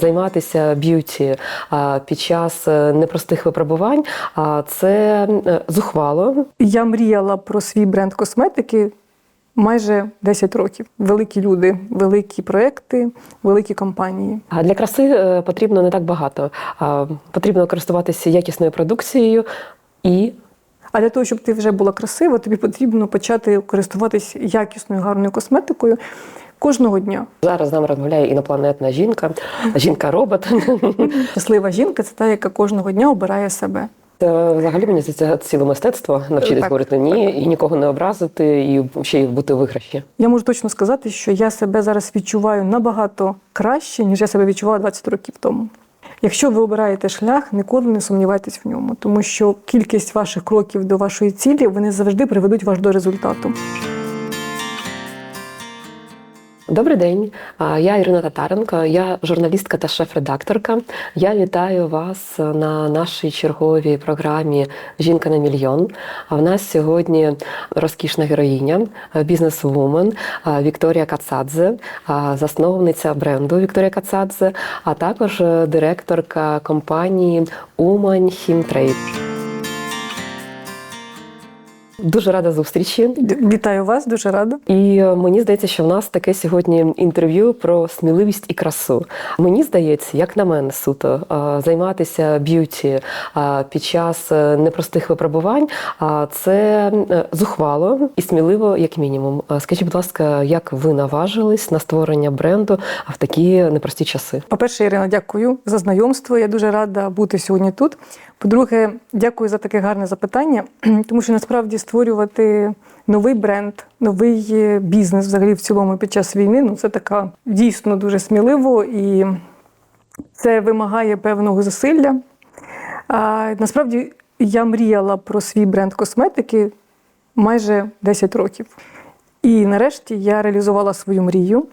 займатися б'юті під час е, непростих випробувань, а, це е, зухвало. Я мріяла про свій бренд косметики майже 10 років. Великі люди, великі проекти, великі компанії. А для краси е, потрібно не так багато. Потрібно користуватися якісною продукцією і А для того, щоб ти вже була красива, тобі потрібно почати користуватись якісною гарною косметикою кожного дня. зараз з нами розмовляє інопланетна жінка, жінка-робот. Щаслива жінка це та, яка кожного дня обирає себе. Це взагалі мені здається ціле мистецтво навчитись говорити ні і нікого не образити, і ще й бути виграші. Я можу точно сказати, що я себе зараз відчуваю набагато краще, ніж я себе відчувала 20 років тому. Якщо ви обираєте шлях, ніколи не сумнівайтесь в ньому, тому що кількість ваших кроків до вашої цілі вони завжди приведуть вас до результату. Добрий день, я Ірина Татаренко, я журналістка та шеф-редакторка. Я вітаю вас на нашій черговій програмі Жінка на мільйон. А в нас сьогодні розкішна героїня, бізнес-вумен Вікторія Кацадзе, засновниця бренду Вікторія Кацадзе, а також е, директорка компанії Умань Хімтрейд. Дуже рада зустрічі. Вітаю вас, дуже рада. І е, мені здається, що в нас таке сьогодні інтерв'ю про сміливість і красу. Мені здається, як на мене, суто е, займатися б'юті е, під час непростих випробувань, це зухвало і сміливо, як мінімум. Скажіть, будь ласка, як ви наважились на створення бренду в такі непрості часи? По-перше, Ірина, дякую за знайомство. Я дуже рада бути сьогодні тут. По-друге, дякую за таке гарне запитання, тому що насправді створювати новий бренд, новий е, бізнес взагалі в цілому під час війни ну це така дійсно дуже сміливо і це вимагає певного зусилля. А, насправді я мріяла про свій бренд косметики майже 10 років. І нарешті я реалізувала свою мрію.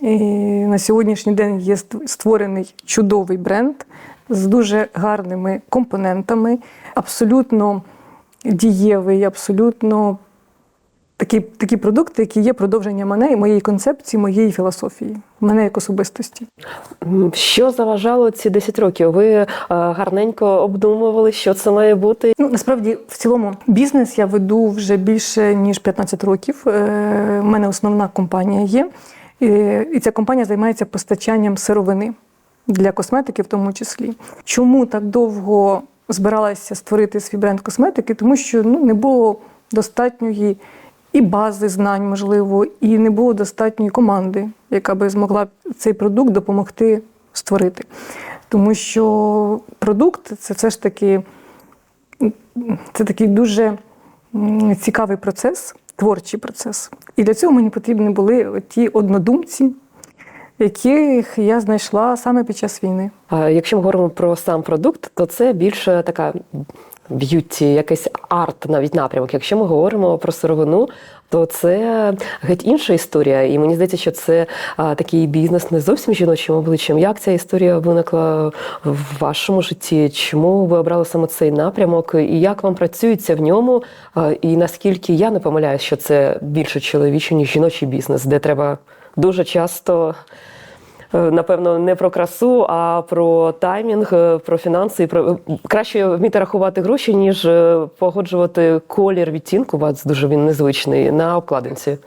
І на сьогоднішній день є створений чудовий бренд з дуже гарними компонентами, абсолютно дієвий, абсолютно такі, такі продукти, які є продовженням мене і моєї концепції, моєї філософії, мене як особистості. Що заважало ці 10 років? Ви е, гарненько обдумували, що це має бути? Ну, насправді, в цілому, бізнес я веду вже більше ніж 15 років. Е, У мене основна компанія є. Е, І ця компанія займається постачанням сировини для косметики, в тому числі. Чому так довго збиралася створити свій бренд косметики? Тому що ну, не було достатньої і бази знань, можливо, і не було достатньої команди, яка би змогла цей продукт допомогти створити. Тому що продукт це все ж таки це такий дуже цікавий процес, творчий процес. І для цього мені потрібні були ті однодумці, яких я знайшла саме під час війни. Якщо ми говоримо про сам продукт, то це більше така б'юті, якийсь арт, навіть напрямок. Якщо ми говоримо про сировину, то це геть інша історія. І мені здається, що це а, такий бізнес не зовсім жіночим обличчям. Як ця історія виникла в вашому житті? Чому ви обрали саме цей напрямок? І як вам працюється в ньому? А, І наскільки я не помиляюсь, що це більше чоловічий, ніж жіночий бізнес, де треба дуже часто. Е, Напевно, не про красу, а про таймінг, е, про фінанси. Про краще вміти рахувати гроші, ніж е, погоджувати колір відтінку. Вас дуже він незвичний на обкладинці.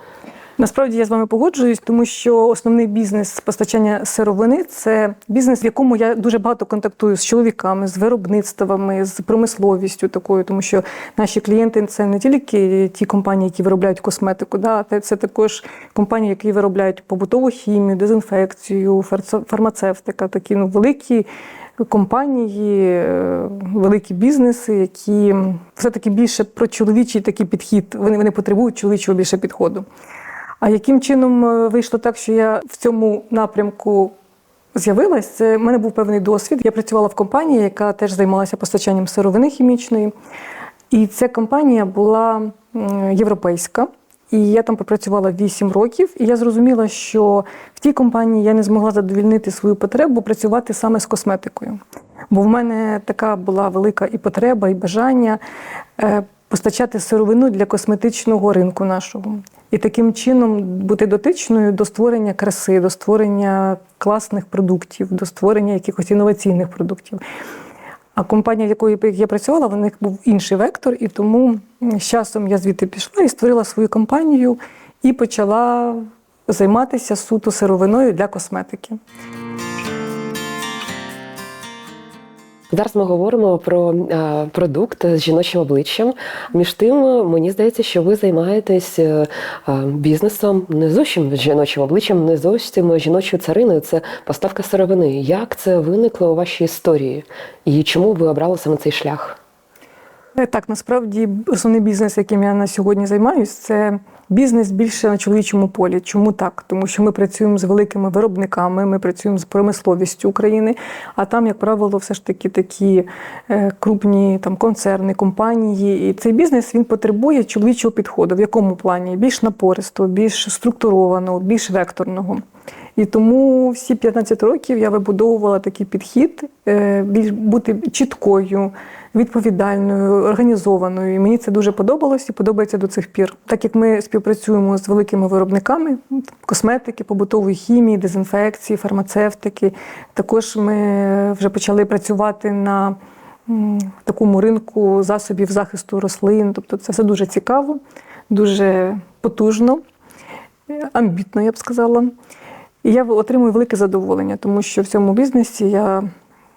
Насправді я з вами погоджуюсь, тому що основний бізнес постачання сировини це бізнес, в якому я дуже багато контактую з чоловіками, з виробництвами, з промисловістю такою, тому що наші клієнти це не тільки ті компанії, які виробляють косметику, да, це, також компанії, які виробляють побутову хімію, дезінфекцію, фармацевтика, такі ну, великі. Компанії, е, великі бізнеси, які все-таки більше про чоловічий такий підхід. Вони, вони потребують чоловічого більше підходу. А яким чином е, вийшло так, що я в цьому напрямку з'явилась? Це в мене був певний досвід. Я працювала в компанії, яка теж займалася постачанням сировини хімічної. І ця компанія була європейська. І я там попрацювала 8 років, і я зрозуміла, що в тій компанії я не змогла задовільнити свою потребу працювати саме з косметикою. Бо в мене така була велика і потреба, і бажання е, постачати сировину для косметичного ринку нашого. І таким чином бути дотичною до створення краси, до створення класних продуктів, до створення якихось інноваційних продуктів. А компанія, в якої я працювала, в них був інший вектор, і тому з часом я звідти пішла і створила свою компанію і почала займатися суто сировиною для косметики. Зараз ми говоримо про е, продукт з жіночим обличчям. Між тим, мені здається, що ви займаєтесь е, е, бізнесом не зовсім жіночим обличчям, не зовсім жіночою цариною. Це поставка сировини. Як це виникло у вашій історії? І чому ви обрали саме цей шлях? Так, насправді основний бізнес, яким я на сьогодні займаюся, це бізнес більше на чоловічому полі. Чому так? Тому що ми працюємо з великими виробниками, ми працюємо з промисловістю України, а там, як правило, все ж таки такі е, крупні там концерни, компанії. І цей бізнес він потребує чоловічого підходу. В якому плані? Більш напористого, більш структурованого, більш векторного. І тому всі 15 років я вибудовувала такий підхід, е, більш бути чіткою, відповідальною, організованою. І мені це дуже подобалось і подобається до цих пір. Так як ми співпрацюємо з великими виробниками косметики, побутової хімії, дезінфекції, фармацевтики, також ми вже почали працювати на такому ринку засобів захисту рослин. Тобто це все дуже цікаво, дуже потужно, амбітно, я б сказала. І я отримую велике задоволення, тому що в цьому бізнесі я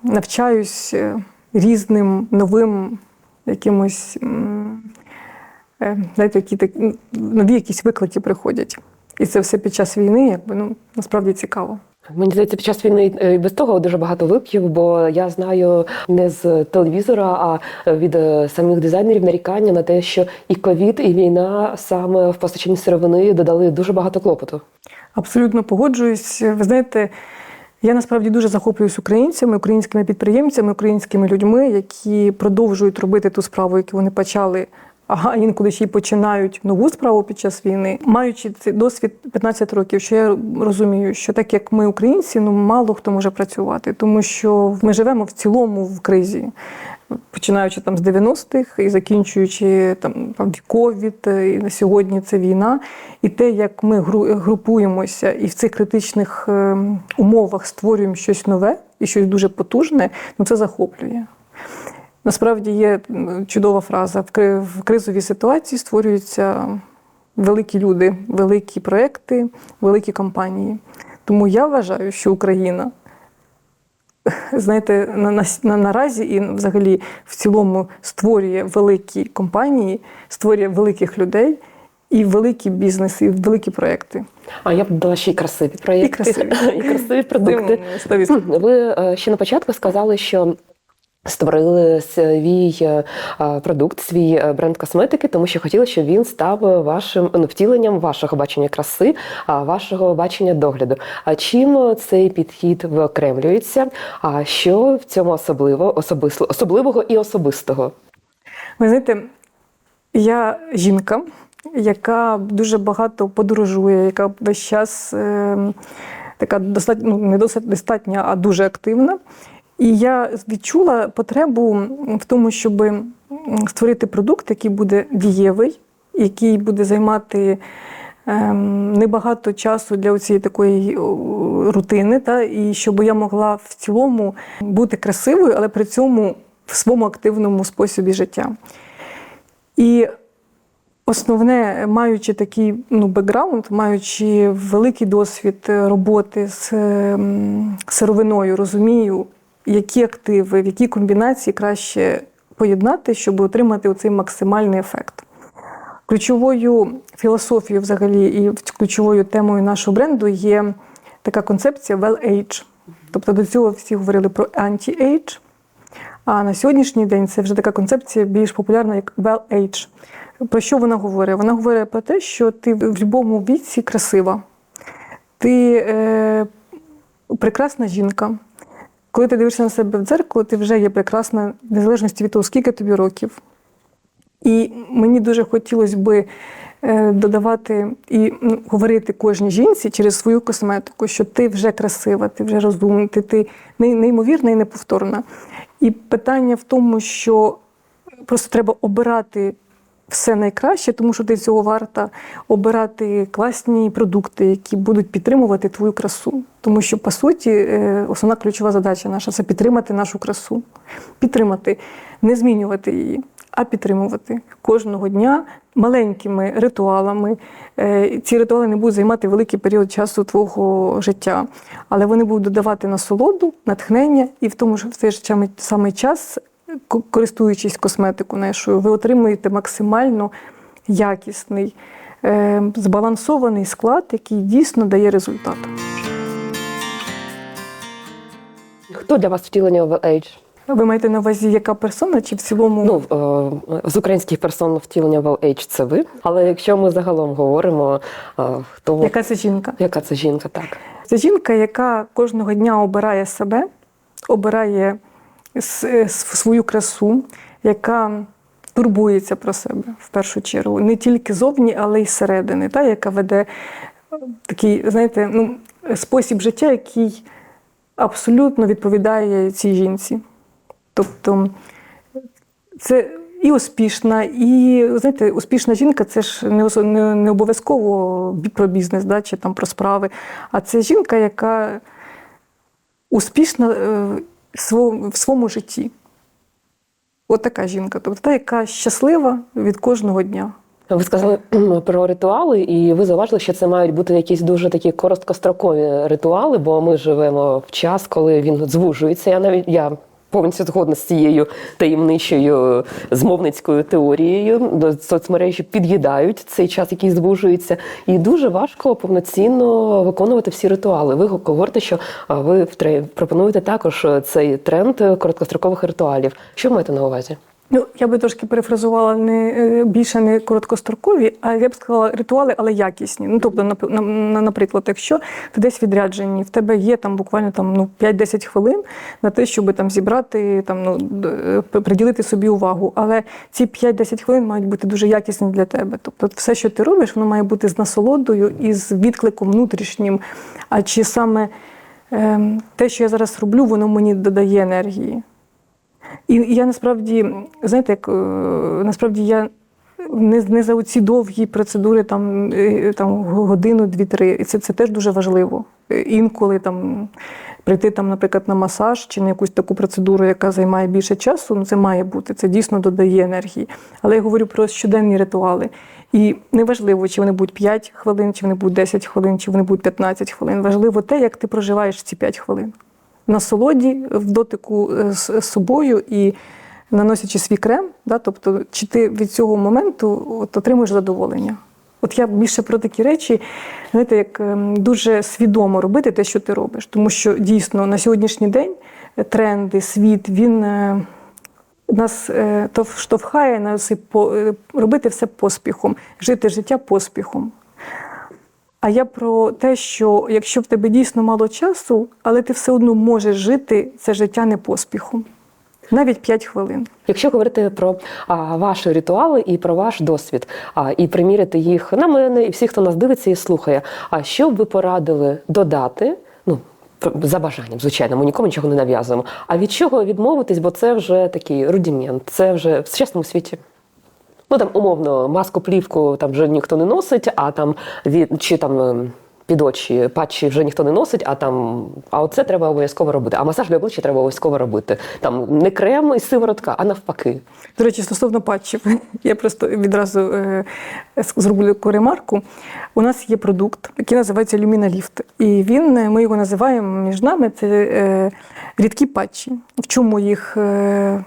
навчаюсь е, різним новим якимось, е, знаєте, які так, нові якісь виклики приходять. І це все під час війни, якби ну насправді цікаво. Мені здається, під час війни е, і без того дуже багато вип'їв, бо я знаю не з телевізора, а від е, самих дизайнерів нарікання на те, що і ковід, і війна саме в постачанні сировини додали дуже багато клопоту. Абсолютно погоджуюсь. Ви знаєте, я насправді дуже захоплююсь українцями, українськими підприємцями, українськими людьми, які продовжують робити ту справу, яку вони почали. А інколи ще й починають нову справу під час війни, маючи цей досвід 15 років, що я розумію, що так як ми українці, ну мало хто може працювати, тому що ми живемо в цілому в кризі, починаючи там з 90-х і закінчуючи там ковід, і на сьогодні це війна. І те, як ми групуємося і в цих критичних е, умовах створюємо щось нове і щось дуже потужне, ну це захоплює. Насправді є чудова фраза: в в кризовій ситуації створюються великі люди, великі проекти, великі компанії. Тому я вважаю, що Україна, знаєте, на, на, на, наразі і взагалі в цілому створює великі компанії, створює великих людей і великі бізнеси, і великі проекти. А я б дала ще й красиві проєкти, І красиві. і красиві продукти. 100%. Ви е, ще на початку сказали, що. Створили свій е, е, продукт, свій е, бренд косметики, тому що хотіли, щоб він став вашим ну, втіленням вашого бачення краси, вашого бачення догляду. А чим цей підхід виокремлюється? А що в цьому особливо, особисто, особливого і особистого? Ви знаєте, я жінка, яка дуже багато подорожує, яка весь час е, така достатньо, ну, не досить достатня, а дуже активна. І я відчула потребу в тому, щоб створити продукт, який буде дієвий, який буде займати ем, небагато часу для цієї такої рутини, та, і щоб я могла в цілому бути красивою, але при цьому в своєму активному способі життя. І Основне, маючи такий ну, бекграунд, маючи великий досвід роботи з ем, сировиною, розумію, які активи, в які комбінації краще поєднати, щоб отримати оцей максимальний ефект. Ключовою філософією, взагалі, і ключовою темою нашого бренду є така концепція well age. Тобто до цього всі говорили про anti-age, а на сьогоднішній день це вже така концепція більш популярна як well age. Про що вона говорить? Вона говорить про те, що ти в будь-якому віці красива, ти е, прекрасна жінка. Коли ти дивишся на себе в дзеркало, ти вже є прекрасна, в незалежності від того, скільки тобі років. І мені дуже хотілося би е, додавати і говорити кожній жінці через свою косметику, що ти вже красива, ти вже розумна, ти неймовірна і неповторна. І питання в тому, що просто треба обирати все найкраще, тому що ти цього варта обирати класні продукти, які будуть підтримувати твою красу. Тому що, по суті, е, основна ключова задача наша це підтримати нашу красу. Підтримати, не змінювати її, а підтримувати кожного дня маленькими ритуалами. Е, Ці ритуали не будуть займати великий період часу твого життя, але вони будуть додавати насолоду, натхнення, і в тому ж в самий- самий час, користуючись косметикою нашою, ви отримуєте максимально якісний, е, збалансований склад, який дійсно дає результат. Хто для вас втілення of age? Ви маєте на увазі, яка персона, чи в цілому Ну, е, з українських персон втілення of age це ви. Але якщо ми загалом говоримо, е, хто яка це жінка? яка це жінка, так. Це жінка, яка кожного дня обирає себе, обирає свою красу, яка турбується про себе в першу чергу, не тільки зовні, але й зсередини, та, яка веде е, такий, знаєте, ну, спосіб життя, який абсолютно відповідає цій жінці. Тобто це і успішна, і знаєте, успішна жінка це ж не, не, не обов'язково про бізнес да, чи там про справи. А це жінка, яка успішна е, в своєму, житті. От така жінка. Тобто та, яка щаслива від кожного дня. Ви сказали про ритуали, і ви зауважили, що це мають бути якісь дуже такі короткострокові ритуали, бо ми живемо в час, коли він звужується. Я навіть я повністю згодна з цією таємничою змовницькою теорією. Соцмережі під'їдають цей час, який звужується, і дуже важко повноцінно виконувати всі ритуали. Ви говорите, що ви пропонуєте також цей тренд короткострокових ритуалів. Що маєте на увазі? Ну, я би трошки перефразувала не е, більше не короткострокові, а я б сказала ритуали, але якісні. Ну, тобто, на- на- наприклад, якщо ти десь відряджені, в тебе є там буквально там ну 5-10 хвилин на те, щоб там зібрати там ну приділити собі увагу. Але ці 5-10 хвилин мають бути дуже якісні для тебе. Тобто, все, що ти робиш, воно має бути з насолодою і з відкликом внутрішнім. А чи саме ем, те, що я зараз роблю, воно мені додає енергії. І я насправді, знаєте, як е, насправді я не, не за ці довгі процедури, там, е, там годину, дві-три. І це, це теж дуже важливо. Е, Інколи там прийти, там, наприклад, на масаж чи на якусь таку процедуру, яка займає більше часу, ну це має бути, це дійсно додає енергії. Але я говорю про щоденні ритуали. І неважливо, чи вони будуть 5 хвилин, чи вони будуть 10 хвилин, чи вони будуть 15 хвилин. Важливо те, як ти проживаєш ці 5 хвилин насолоді в дотику е, з собою і наносячи свій крем, да, тобто, чи ти від цього моменту от, отримуєш задоволення. От я більше про такі речі, знаєте, як ем, дуже свідомо робити те, що ти робиш. Тому що дійсно на сьогоднішній день е, тренди, світ, він е, нас е, то штовхає е, робити все поспіхом, жити життя поспіхом. А я про те, що якщо в тебе дійсно мало часу, але ти все одно можеш жити це життя не поспіхом. Навіть 5 хвилин. Якщо говорити про а, ваші ритуали і про ваш досвід, а, і приміряти їх на мене і всі, хто нас дивиться і слухає, а що б ви порадили додати? Ну, за бажанням, звичайно, ми нікому нічого не нав'язуємо. А від чого відмовитись, бо це вже такий рудімент, це вже в сучасному світі. Ну там умовно маску плівку там вже ніхто не носить, а там від чи там ем, під очі патчі вже ніхто не носить, а там а оце треба обов'язково робити. А масаж для обличчя треба обов'язково робити. Там не крем і сиворотка, а навпаки. До речі, стосовно патчів, я просто відразу е, зроблю таку ремарку. У нас є продукт, який називається Lift. І він, е, ми його називаємо між нами, це е, рідкі патчі. В чому їх е,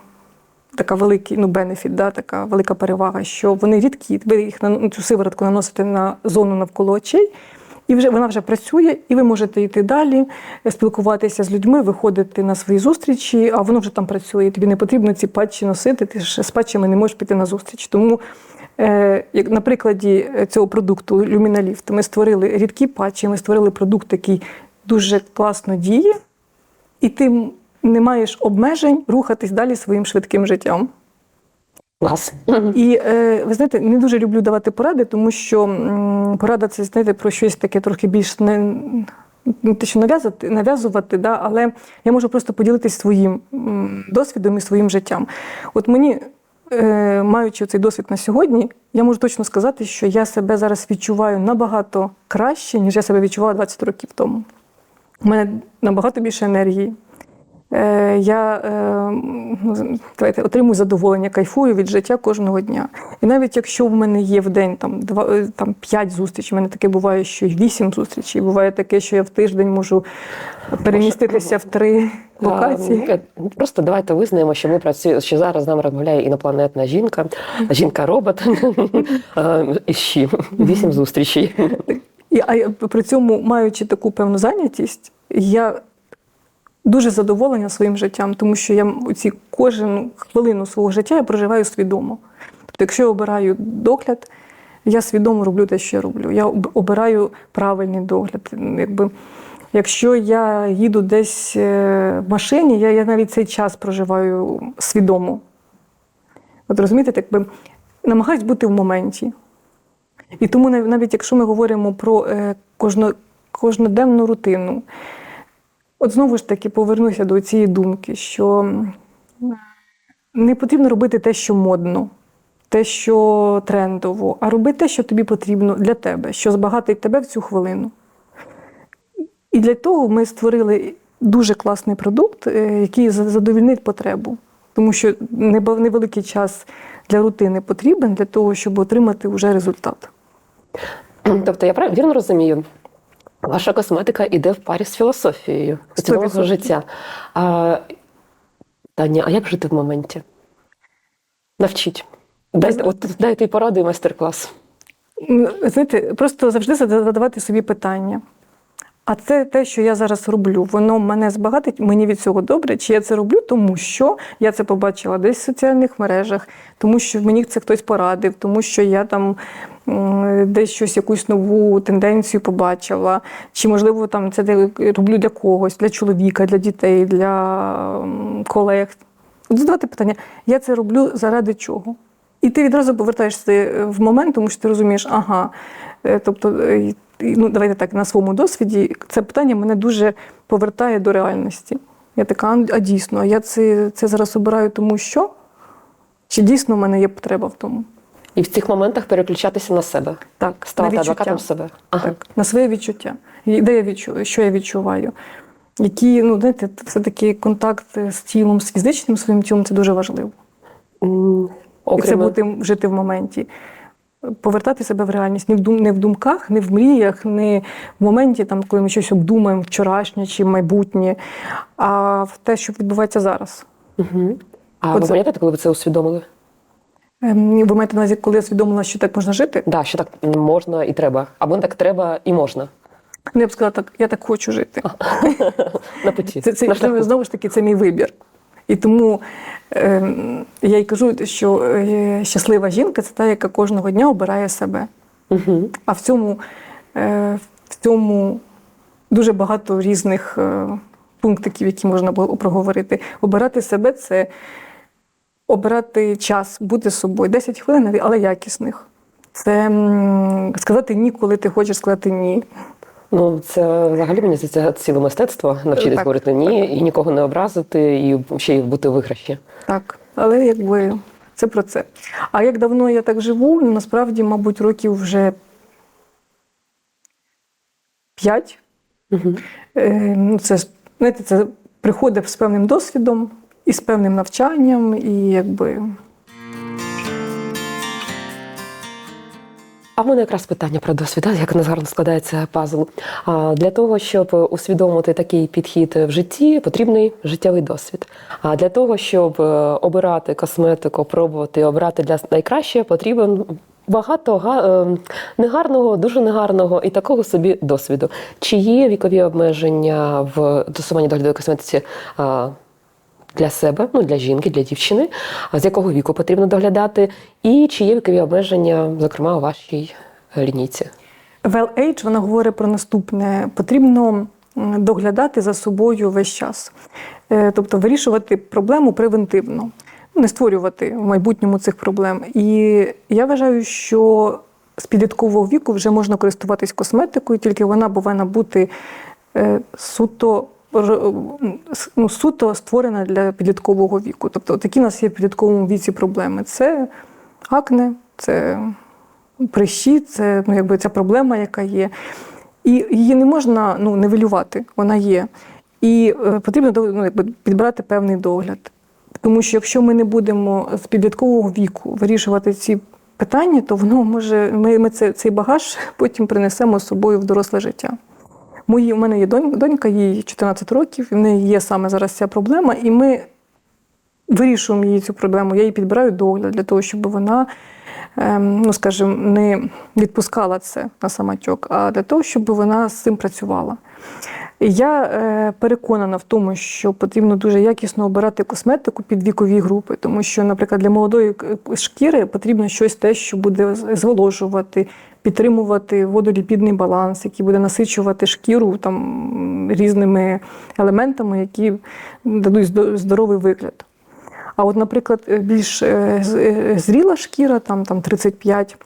така великий ну, бенефіт, да, така велика перевага, що вони рідкі, ви їх на цю сиворотку наносите на зону навколо очей. І вже вона вже працює, і ви можете йти далі, спілкуватися з людьми, виходити на свої зустрічі, а воно вже там працює. Тобі не потрібно ці патчі носити. Ти ж з патчами не можеш піти на зустріч. Тому, е, як на прикладі цього продукту Lift ми створили рідкі патчі, ми створили продукт, який дуже класно діє, і ти не маєш обмежень рухатись далі своїм швидким життям. Клас. І е, ви знаєте, не дуже люблю давати поради, тому що порада це знаєте, про щось таке трохи більш не. Не те, що нав'язати, нав'язувати, да, але я можу просто поділитися своїм досвідом і своїм життям. От мені е, маючи цей досвід на сьогодні, я можу точно сказати, що я себе зараз відчуваю набагато краще, ніж я себе відчувала 20 років тому. У мене набагато більше енергії. Е, Я е, ну, давайте, отримую задоволення, кайфую від життя кожного дня. І навіть якщо в мене є в день там, два, е, там 5 зустрічей, в мене таке буває, що й 8 зустрічей, буває таке, що я в тиждень можу переміститися в три локації. Ну, Просто давайте визнаємо, що ми працюємо, що зараз з нами розмовляє інопланетна жінка, жінка-робот. І ще вісім зустрічей. І, а при цьому, маючи таку певну зайнятість, я дуже задоволена своїм життям, тому що я ці кожну хвилину свого життя я проживаю свідомо. Тобто, якщо я обираю догляд, я свідомо роблю те, що я роблю. Я обираю правильний догляд. Якби, якщо я їду десь е, в машині, я, я навіть цей час проживаю свідомо. От розумієте, так намагаюсь бути в моменті. І тому навіть якщо ми говоримо про е, кожно, кожноденну рутину, от знову ж таки повернуся до цієї думки, що не потрібно робити те, що модно, те, що трендово, а роби те, що тобі потрібно для тебе, що збагатить тебе в цю хвилину. І для того ми створили дуже класний продукт, е, який задовільнить потребу. Тому що невеликий час для рутини потрібен для того, щоб отримати вже результат. Тобто, я вірно розумію, ваша косметика йде в парі з філософією цілого 100%. життя. А, Таня, а як жити в моменті? Навчіть. Дайте, от, дайте і поради і майстер-клас. Знаєте, просто завжди задавати собі питання. А це те, що я зараз роблю, воно мене збагатить, мені від цього добре. Чи я це роблю, тому що я це побачила десь в соціальних мережах, тому що мені це хтось порадив, тому що я там десь щось, якусь нову тенденцію побачила. Чи, можливо, там це роблю для когось, для чоловіка, для дітей, для колег. Задавати питання: я це роблю заради чого? І ти відразу повертаєшся е, в момент, тому що ти розумієш, ага. е, Тобто, е, ну, давайте так, на своєму досвіді, це питання мене дуже повертає до реальності. Я така, «А, дійсно, а я це, це зараз обираю тому що? Чи дійсно в мене є потреба в тому? І в цих моментах переключатися на себе. Так, Ставати на адвокатом себе. Ага. Так, на своє відчуття. І Де я відчую, що я відчуваю? Які, ну, знаєте, все-таки контакт з тілом, з фізичним своїм тілом це дуже важливо. М, І це бути жити в моменті. Повертати себе в реальність не в, дум, не в думках, не в мріях, не в моменті, там, коли ми щось обдумаємо, вчорашнє чи майбутнє, а в те, що відбувається зараз. Угу. А ви Оце. пам'ятаєте, коли ви це усвідомили? Ем, Ви маєте на увазі, коли я усвідомила, що так можна жити? Да, що так можна і треба. Або не так треба і можна. Ну, я б сказала, так, я так хочу жити. На путі. Це, це, на шляху. знову ж таки, це мій вибір. І тому ем, я й кажу, що е, щаслива жінка це та, яка кожного дня обирає себе. Угу. А в цьому, е, в цьому дуже багато різних е, пунктиків, які можна було проговорити. Обирати себе це обирати час, бути собою. 10 хвилин, але якісних. Це сказати ні, коли ти хочеш сказати ні. Ну, це взагалі мені здається ціле мистецтво навчитись Так. говорити ні і нікого не образити, і ще й бути виграші. Так, але якби це про це. А як давно я так живу, ну, насправді, мабуть, років вже 5. Угу. Це, знаєте, це приходить з певним досвідом і з певним навчанням, і якби. А в мене якраз питання про досвід, як нас гарно складається пазл. А для того, щоб усвідомити такий підхід в житті, потрібний життєвий досвід. А для того, щоб е, обирати косметику, пробувати обрати для найкраще, потрібен багато га- е, негарного, дуже негарного і такого собі досвіду. Чи є вікові обмеження в досуванні доглядової косметиці? Для себе, ну для жінки, для дівчини, з якого віку потрібно доглядати, і чи є вікові обмеження, зокрема, у вашій е, лінійці? Well Age, вона говорить про наступне: потрібно доглядати за собою весь час, Е, тобто вирішувати проблему превентивно, не створювати в майбутньому цих проблем. І я вважаю, що з підліткового віку вже можна користуватись косметикою, тільки вона повинна бути е, суто ну, суто створена для підліткового віку. Тобто такі у нас є в підлітковому віці проблеми. Це акне, це прищі, це ну, якби ця проблема, яка є. І її не можна ну, нивелювати, вона є. І е, потрібно ну, якби, підбирати певний догляд. Тому що якщо ми не будемо з підліткового віку вирішувати ці питання, то воно може ми, ми це, цей багаж потім принесемо з собою в доросле життя. Мої, у мене є донь- донька, їй 14 років, і в неї є саме зараз ця проблема, і ми вирішуємо її цю проблему. Я їй підбираю догляд для того, щоб вона, ем, ну скажімо, не відпускала це на самотьок, а для того, щоб вона з цим працювала. Я е, переконана в тому, що потрібно дуже якісно обирати косметику під вікові групи, тому що, наприклад, для молодої шкіри потрібно щось те, що буде зволожувати, підтримувати водоліпідний баланс, який буде насичувати шкіру там різними елементами, які дадуть здоровий вигляд. А от, наприклад, е, більш е, е, зріла шкіра, там, там 35,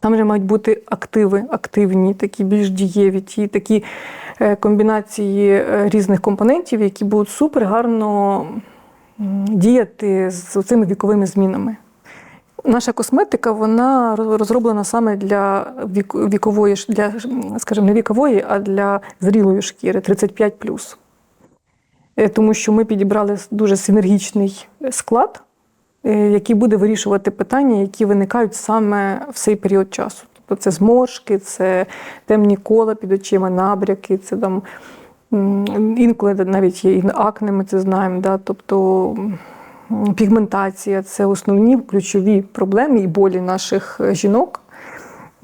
там вже мають бути активи, активні, такі більш дієві, ті такі комбінації різних компонентів, які будуть супер гарно діяти з цими віковими змінами. Наша косметика вона розроблена саме для вікової, для, скажімо, не вікової, а для зрілої шкіри 35 Е, Тому що ми підібрали дуже синергічний склад, е, який буде вирішувати питання, які виникають саме в цей період часу. Тобто це зморшки, це темні кола під очима, набряки, це там інколи навіть є і акне, ми це знаємо. Да? Тобто пігментація це основні ключові проблеми і болі наших е, жінок.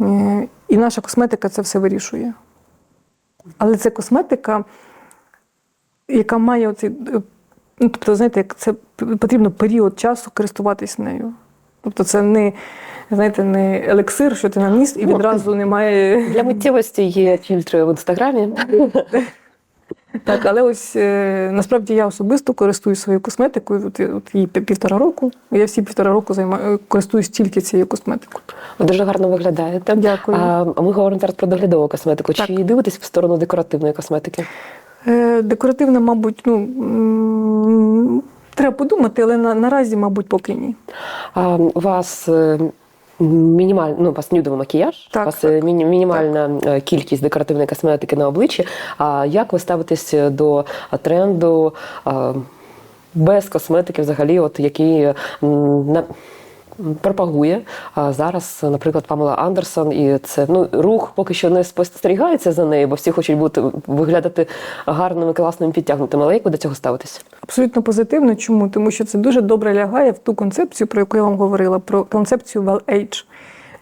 Е, І наша косметика це все вирішує. Але це косметика, яка має оцей, е, ну, тобто, знаєте, це потрібно період часу користуватись нею. Тобто це не, знаєте, не елексир, що ти наніс, і Ну, відразу немає. Для миттєвості є фільтри в інстаграмі. Так, але ось е, насправді я особисто користуюсь своєю косметикою. От, от їй півтора року. Я всі півтора року займаю, користуюсь тільки цією косметикою. Ви дуже гарно виглядаєте. Дякую. А ми говоримо зараз про доглядову косметику. Так. Чи дивитесь в сторону декоративної косметики? Е, Декоративна, мабуть, ну треба подумати, але на, наразі, мабуть, поки ні. А, вас е, ну, у вас нюдовий макіяж, Так, у вас так, міні- мінімальна так. кількість декоративної косметики на обличчі. А як ви ставитесь до тренду без косметики, взагалі, от який на пропагує а зараз, наприклад, Памела Андерсон, і це ну рух поки що не спостерігається за нею, бо всі хочуть бути виглядати гарними, класними, підтягнутими. Але як ви до цього ставитесь? Абсолютно позитивно. Чому? Тому що це дуже добре лягає в ту концепцію, про яку я вам говорила, про концепцію well age.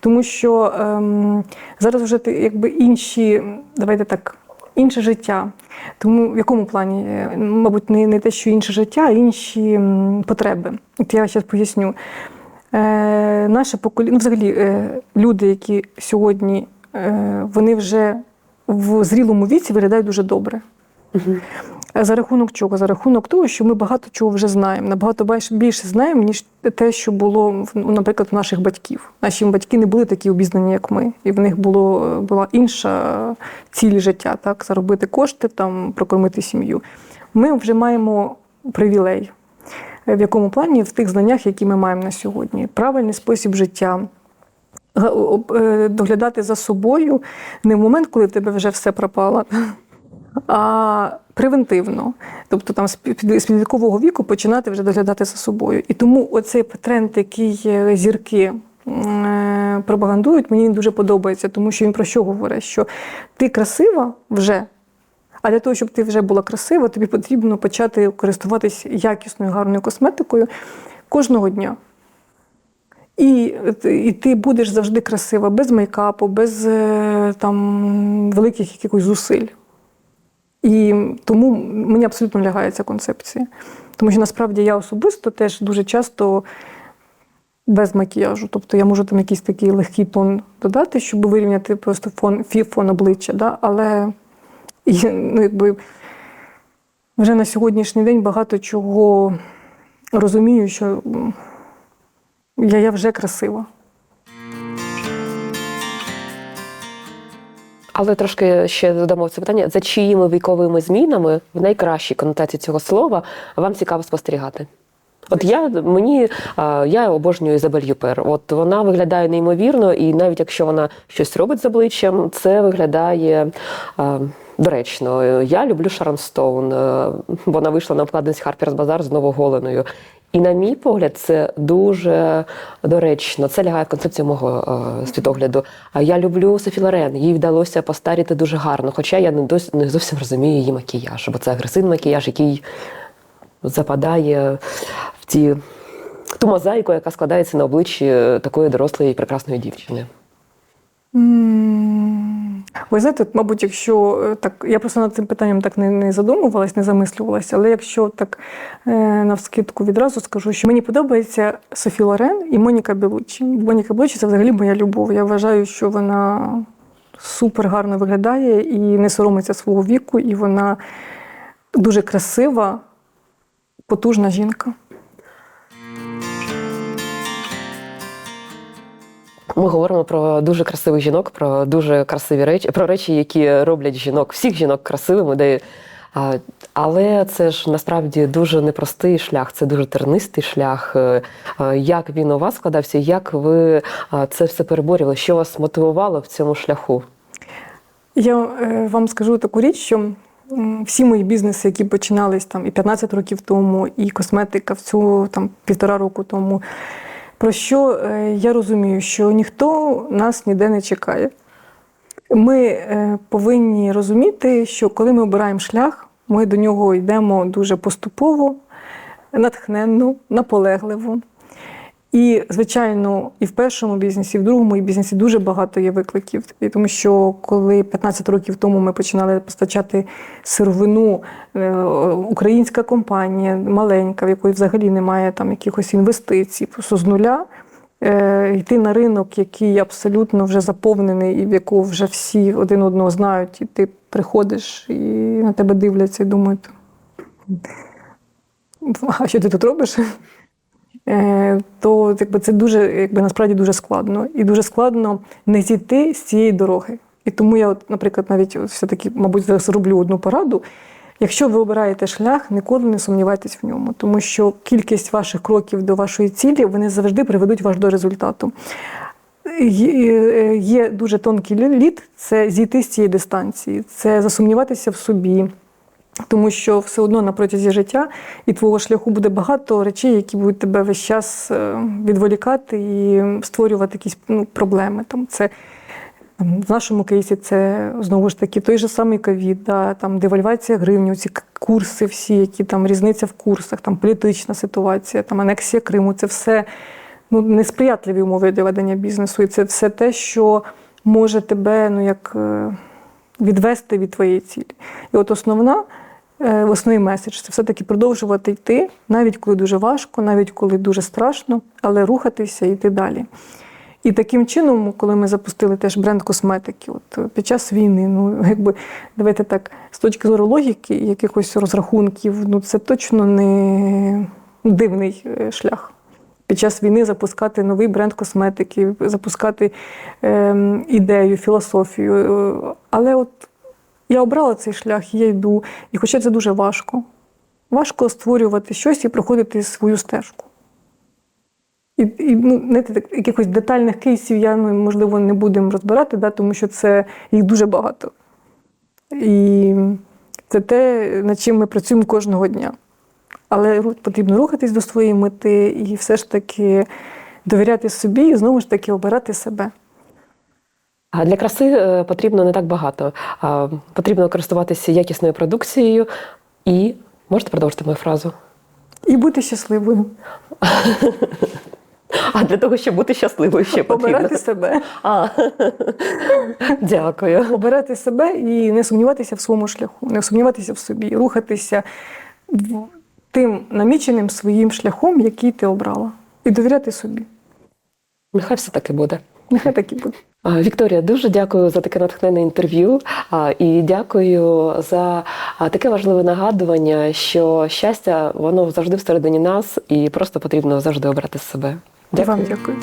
Тому що ем, зараз вже якби інші, давайте так, інше життя. Тому в якому плані? Мабуть, не, не те, що інше життя, а інші потреби. От я зараз поясню. Е, наше покоління, ну, взагалі, е, люди, які сьогодні е, вони вже в зрілому віці виглядають дуже добре. За рахунок чого? За рахунок того, що ми багато чого вже знаємо, набагато більше- знаємо, ніж те, що було ну, наприклад, у наших батьків. Наші батьки не були такі обізнані, як ми, і в них було була інша ціль життя, так заробити кошти, там прокормити сім'ю. Ми вже маємо привілей. В якому плані? В тих знаннях, які ми маємо на сьогодні. Правильний спосіб життя. е, Доглядати за собою не в момент, коли в тебе вже все пропало, а превентивно. Тобто там з підліткового віку починати вже доглядати за собою. І тому оцей тренд, який е, зірки е, пропагандують, мені він дуже подобається, тому що він про що говорить? Що ти красива вже. А для того, щоб ти вже була красива, тобі потрібно почати користуватись якісною гарною косметикою кожного дня. І, і ти будеш завжди красива, без мейкапу, без е, там, великих якихось зусиль. І тому мені абсолютно лягає ця концепція. Тому що насправді я особисто теж дуже часто без макіяжу. Тобто я можу там якийсь такий легкий тон додати, щоб вирівняти просто фон, фон обличчя. Да? Але і, ну, якби, вже на сьогоднішній день багато чого розумію, що я, я вже красива. Але трошки ще додамо це питання: за чиїми віковими змінами в найкращій конотації цього слова вам цікаво спостерігати? От я мені я обожнюю Ізабель Юпер. От вона виглядає неймовірно, і навіть якщо вона щось робить з обличчям, це виглядає доречно. Я люблю Шарон Стоун. Е, Вона вийшла на обкладинці Harper's Bazaar з новоголеною. І на мій погляд, це дуже доречно. Це лягає в концепцію мого е, світогляду. А я люблю Софі Лорен. Їй вдалося постаріти дуже гарно. Хоча я не дос не зовсім розумію її макіяж, бо це агресивний макіяж, який западає в ті ту мозаїку, яка складається на обличчі такої дорослої і прекрасної дівчини. М, Ви знаєте, мабуть, якщо е, так, я просто над цим питанням так не, не задумувалась, не замислювалася, але якщо так е, навскидку відразу скажу, що мені подобається Софі Лорен і Моніка Белучі. Моніка Белучі це взагалі моя любов. Я вважаю, що вона супер гарно виглядає і не соромиться свого віку, і вона дуже красива, потужна жінка. Ми говоримо про дуже красивих жінок, про дуже красиві речі, про речі, які роблять жінок, всіх жінок красивими. Де, але це ж насправді дуже непростий шлях, це дуже тернистий шлях. Е, е, Як він у вас складався? Як ви це все переборювали? Що вас мотивувало в цьому шляху? Я е, вам скажу таку річ, що всі мої бізнеси, які починались там і 15 років тому, і косметика в цю там півтора року тому. Про що е, я розумію, що ніхто нас ніде не чекає. Ми е, повинні розуміти, що коли ми обираємо шлях, ми до нього йдемо дуже поступово, натхненно, наполегливо. І, звичайно, і в першому бізнесі, і в другому бізнесі дуже багато є викликів. І тому що коли 15 років тому ми починали постачати сировину, е, українська компанія маленька, в якої взагалі немає там якихось інвестицій, просто з нуля. е, Йти на ринок, який абсолютно вже заповнений, і в якого вже всі один одного знають, і ти приходиш і на тебе дивляться і думають, а що ти тут робиш? Е, то якби, це дуже, якби, насправді дуже складно. І дуже складно не зійти з цієї дороги. І тому я, от, наприклад, навіть все-таки, мабуть, зараз роблю одну пораду. Якщо ви обираєте шлях, ніколи не сумнівайтесь в ньому, тому що кількість ваших кроків до вашої цілі вони завжди приведуть вас до результату. Є, є дуже тонкий лід це зійти з цієї дистанції, це засумніватися в собі. Тому що все одно на протязі життя і твого шляху буде багато речей, які будуть тебе весь час е, відволікати і створювати якісь ну, проблеми. Там це в нашому кейсі це знову ж таки той же самий ковід, да, там девальвація гривні, ці курси, всі, які там різниця в курсах, там політична ситуація, там анексія Криму. Це все ну, несприятливі умови для ведення бізнесу. І це все те, що може тебе ну, як е, відвести від твоєї цілі. І от основна. е, Основний меседж це все-таки продовжувати йти, навіть коли дуже важко, навіть коли дуже страшно, але рухатися і йти далі. І таким чином, коли ми запустили теж бренд косметики, от е, під час війни, ну якби давайте так, з точки зору логіки якихось розрахунків, ну це точно не дивний е, шлях. Під час війни запускати новий бренд косметики, запускати ем, ідею, філософію. Е, Але от я обрала цей шлях, я йду. І хоча це дуже важко. Важко створювати щось і проходити свою стежку. І, і ну, знаєте, так, якихось детальних кейсів я ну, можливо не будемо розбирати, да, тому що це їх дуже багато. І це те, над чим ми працюємо кожного дня. Але потрібно рухатись до своєї мети і все ж таки довіряти собі і знову ж таки обирати себе. А для краси е, потрібно не так багато. Потрібно користуватися якісною продукцією і можете продовжити мою фразу? І бути щасливою, А для того, щоб бути щасливою, ще потрібно. обирати себе, А, дякую. обирати себе і не сумніватися в своєму шляху, не сумніватися в собі, рухатися тим наміченим своїм шляхом, який ти обрала, і довіряти собі. Нехай все таки буде. Нехай так і буде. Вікторія, дуже дякую за таке натхненне інтерв'ю і дякую за таке важливе нагадування, що щастя воно завжди всередині нас, і просто потрібно завжди обрати себе. І вам дякую.